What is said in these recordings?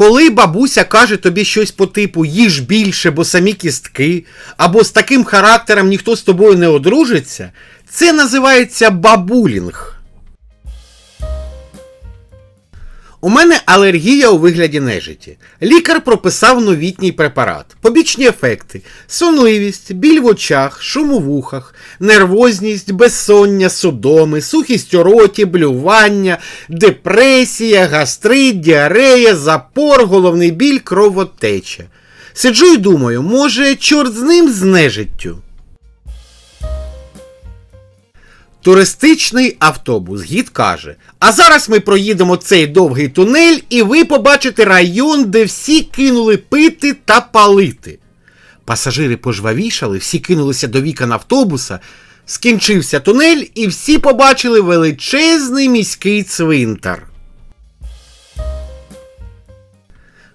Коли бабуся каже тобі щось по типу їж більше, бо самі кістки, або з таким характером ніхто з тобою не одружиться, це називається бабулінг. У мене алергія у вигляді нежиті. Лікар прописав новітній препарат. Побічні ефекти: сонливість, біль в очах, шум у вухах, нервозність, безсоння, судоми, сухість у роті, блювання, депресія, гастрит, діарея, запор, головний біль, кровотеча. Сиджу і думаю, може, чорт з ним з нежиттю. Туристичний автобус гід каже: А зараз ми проїдемо цей довгий тунель, і ви побачите район, де всі кинули пити та палити. Пасажири пожвавішали, всі кинулися до вікон автобуса. Скінчився тунель, і всі побачили величезний міський цвинтар.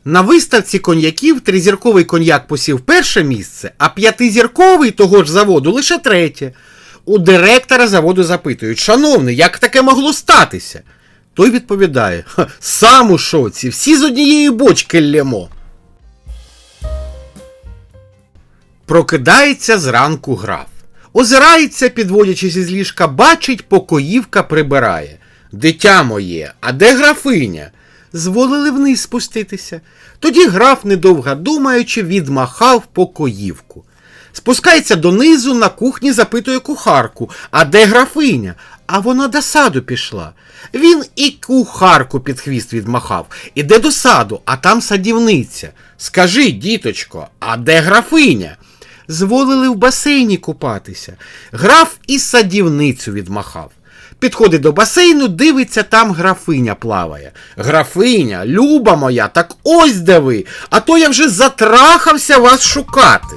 На виставці коньяків тризірковий коньяк посів перше місце, а п'ятизірковий того ж заводу лише третє. У директора заводу запитують, шановний, як таке могло статися? Той відповідає: сам у шоці, всі з однієї бочки лємо. Прокидається зранку граф. Озирається, підводячись із ліжка, бачить, покоївка прибирає. Дитя моє, а де графиня? Зволили вниз спуститися. Тоді граф, недовго думаючи, відмахав покоївку. Спускається донизу, на кухні запитує кухарку, а де графиня? А вона до саду пішла. Він і кухарку під хвіст відмахав. Іде до саду, а там садівниця. Скажи, діточко, а де графиня? Зволили в басейні купатися. Граф і садівницю відмахав. Підходить до басейну, дивиться, там графиня плаває. Графиня, люба моя, так ось де ви, а то я вже затрахався вас шукати.